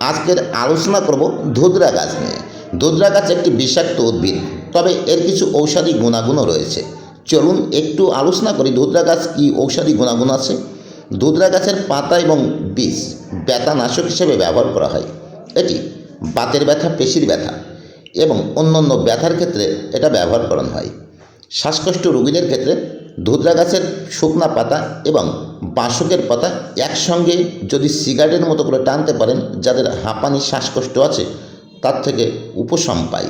আজকের আলোচনা করব ধুতরা গাছ নিয়ে। ধুতরা গাছ একটি বিষাক্ত উদ্ভিদ, তবে এর কিছু ঔষধি গুণাগুণও রয়েছে। চলুন একটু আলোচনা করি ধুতরা গাছ কী ঔষধি গুণাগুণ আছে। ধুতরা গাছের পাতা এবং বীজ ব্যথানাশক হিসেবে ব্যবহার করা হয়। এটি বাতের ব্যথা, পেশির ব্যথা এবং অন্যান্য ব্যথার ক্ষেত্রে এটা ব্যবহার করানো হয়। শ্বাসকষ্ট রোগীদের ক্ষেত্রে ধুতরা গাছের শুকনা পাতা এবং বাঁশকের পাতা একসঙ্গে যদি সিগারেটের মতো করে টানতে পারেন, যাদের হাঁপানি, শ্বাসকষ্ট আছে, তার থেকে উপশম পায়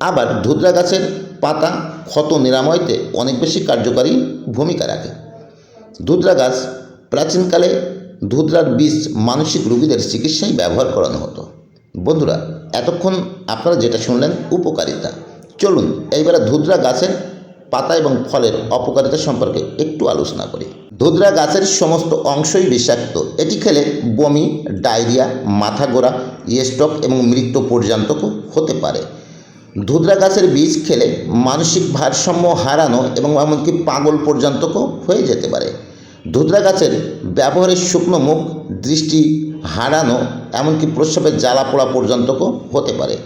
আবার ধুতরা গাছের পাতা ক্ষত নিরাময়তে অনেক বেশি কার্যকারী ভূমিকা রাখে। ধুতরা গাছ প্রাচীনকালে ধুতরার বীজ মানসিক রোগীদের চিকিৎসায় ব্যবহার করানো হতো। বন্ধুরা, এতক্ষণ আপনারা যেটা শুনলেন, উপকারিতা। চলুন, এইবারে ধুতরা গাছের পাতা এবং ফলের অপকারিতা সম্পর্কে একটু আলোচনা করি। ধুতরা গাছের সমস্ত অংশই বিষাক্ত। এটি খেলে বমি, ডায়রিয়া, মাথা গোড়া স্ট্রোক এবং মৃত্যু পর্যন্ত হতে পারে। ধুতরা গাছের বীজ খেলে মানসিক ভারসাম্য হারানো এবং এমনকি পাগল পর্যন্ত হয়ে যেতে পারে। ধুতরা গাছের ব্যবহারের শুকনো মুখ, দৃষ্টি হারানো, এমনকি প্রস্রাবের জ্বালা পোড়া পর্যন্ত হতে পারে।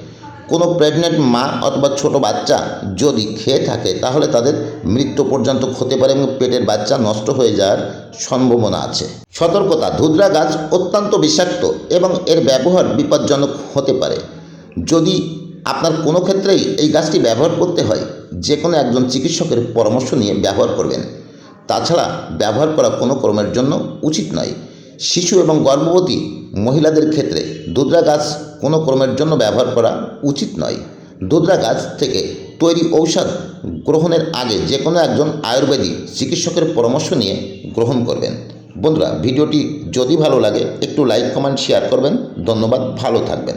কোনো প্রেগনেন্ট মা অথবা ছোট বাচ্চা যদি খেয়ে থাকে, তাহলে তাদের মৃত্যু পর্যন্ত হতে পারে এবং পেটের বাচ্চা নষ্ট হয়ে যাওয়ার সম্ভাবনা আছে। সতর্কতা ধুতরা গাছ অত্যন্ত বিষাক্ত এবং এর ব্যবহার বিপজ্জনক হতে পারে। যদি আপনার কোনো ক্ষেত্রেই এই গাছটি ব্যবহার করতে হয় যে কোনো একজন চিকিৎসকের পরামর্শ নিয়ে ব্যবহার করবেন। তাছাড়া ব্যবহার করা কোনো কর্মের জন্য উচিত নয়। শিশু এবং গর্ভবতী মহিলাদের ক্ষেত্রে দুধরা গাছ কোনো ক্রমের জন্য ব্যবহার করা উচিত নয়। দোদরা গাছ থেকে তৈরি ঔষধ গ্রহণের আগে যে কোনো একজন আয়ুর্বেদিক চিকিৎসকের পরামর্শ নিয়ে গ্রহণ করবেন। বন্ধুরা, ভিডিওটি যদি ভালো লাগে, একটু লাইক কমেন্ট শেয়ার করবেন। ধন্যবাদ, ভালো থাকবেন।